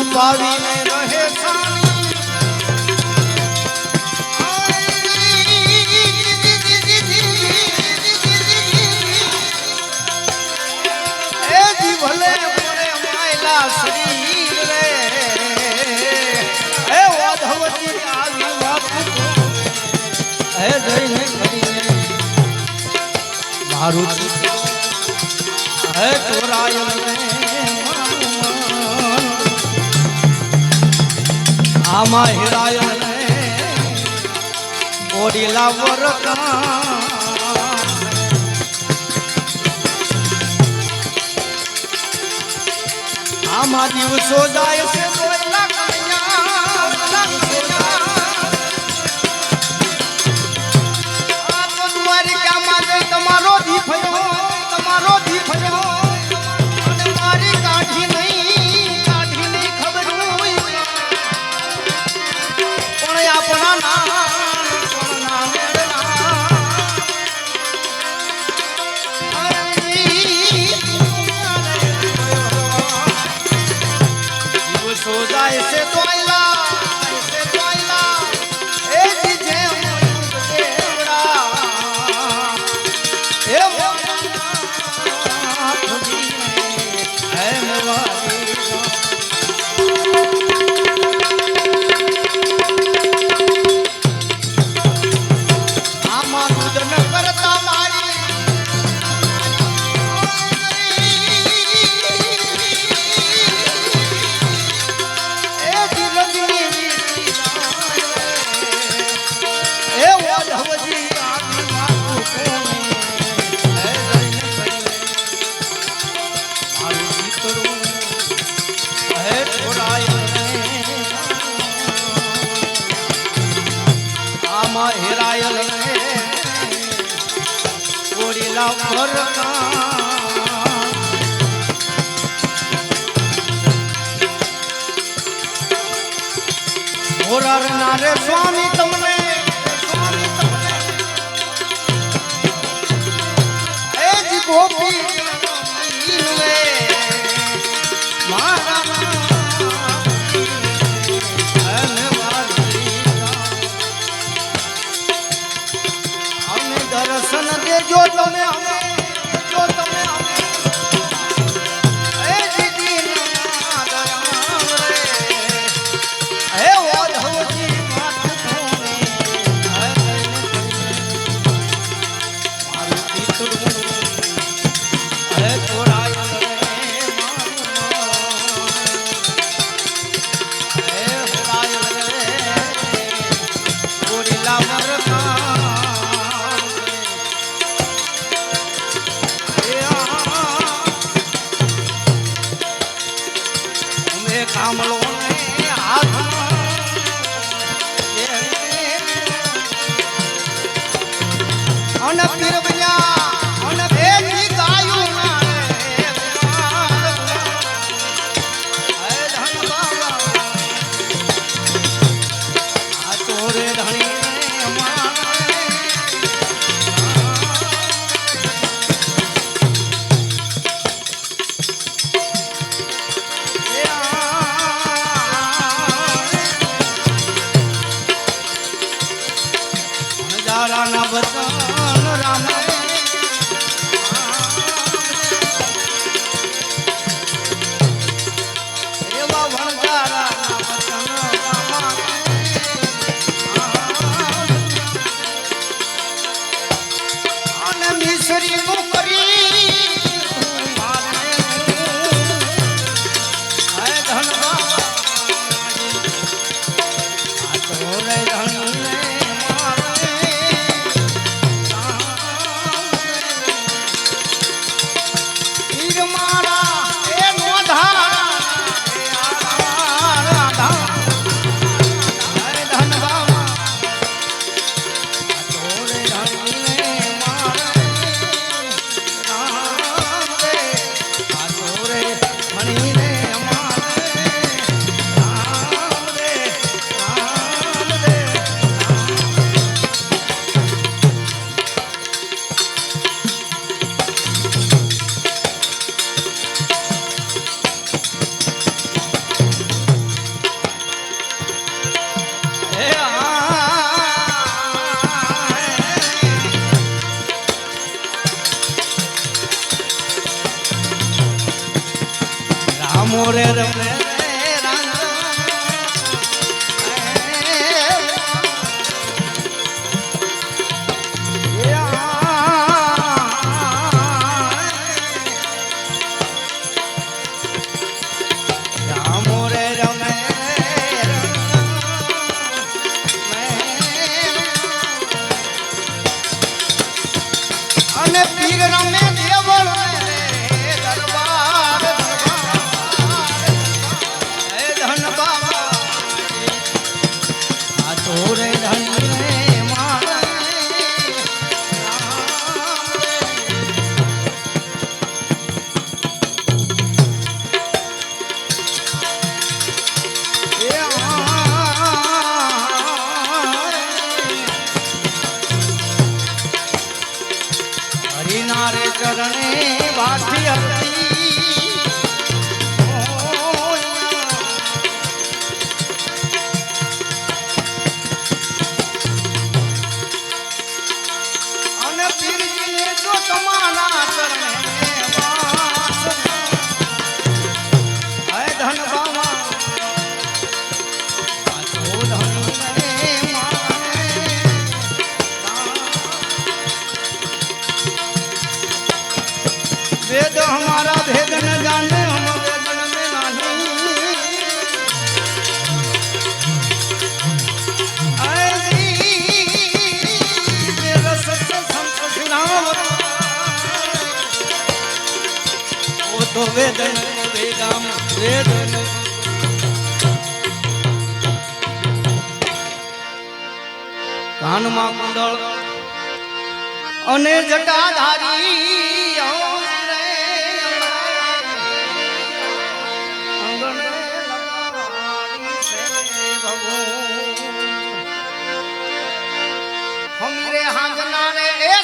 છુપાવીને રહે ભલે મને માયલા શરીર રે. હે વાધવતી આવી વાત હે જઈને કરીને મારું હે ચોરાયો નહીં આમાં હિરાયો ઓડીલા વરકા આમાં દિવસો જાય છે હે પેલા વરના મોરારના રે સ્વામી તમને મોરે રમે તો વેદન વેદામ વેદન. કાનમાં કુંડળ અને જટાધારી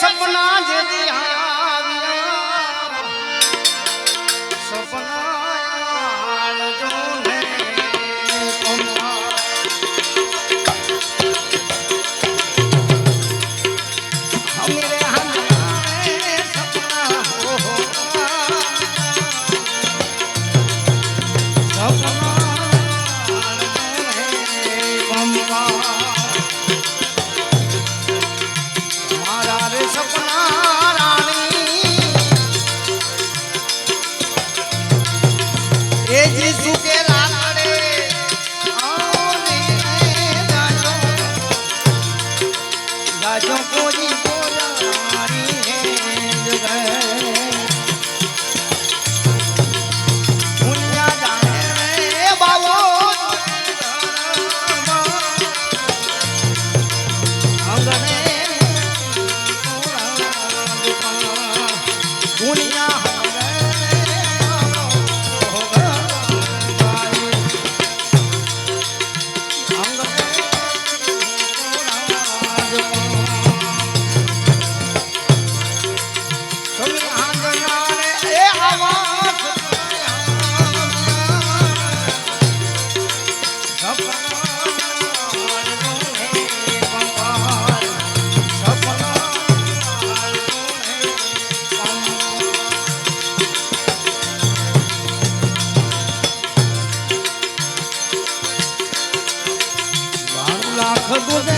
સપના Chicago.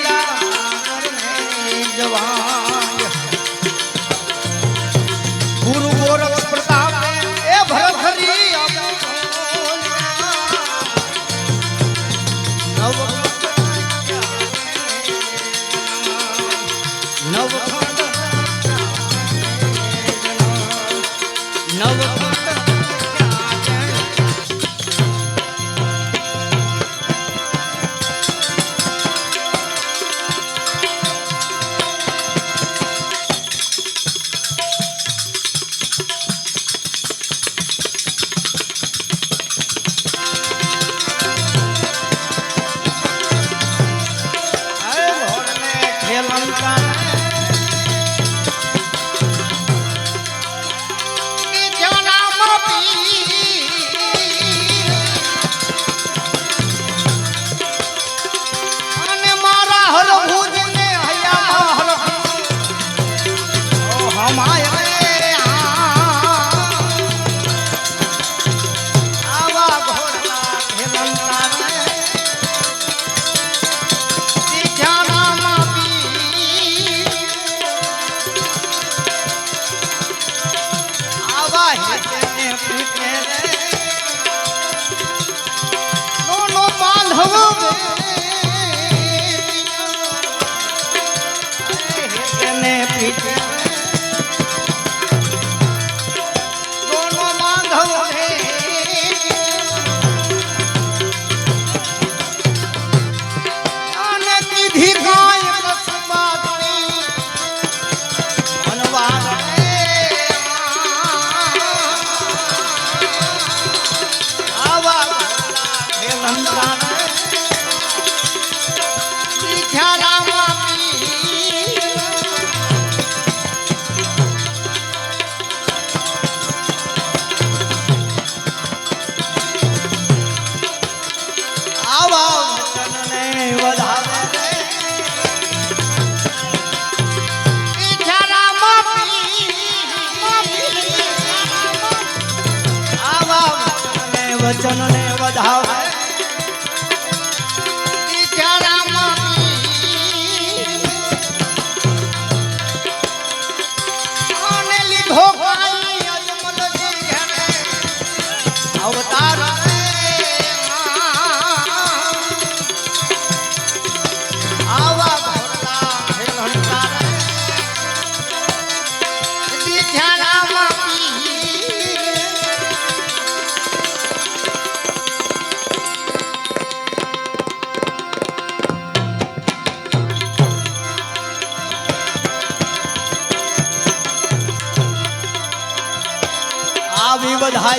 चने पीछे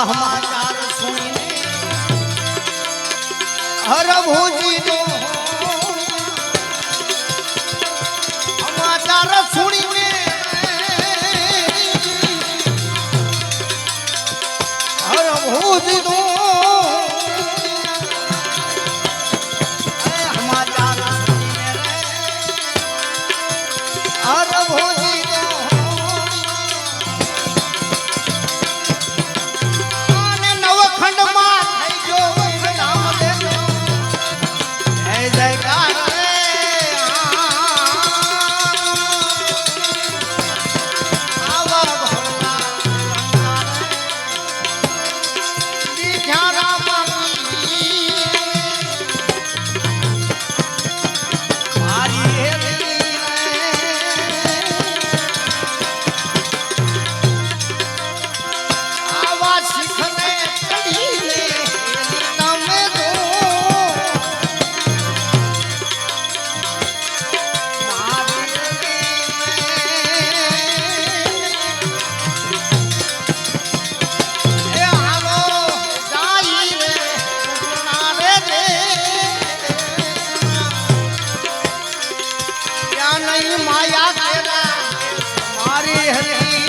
સમાચાર સુણીને હરભુજીનો સમાચાર સુણીને હરભુજીનો हरे हरे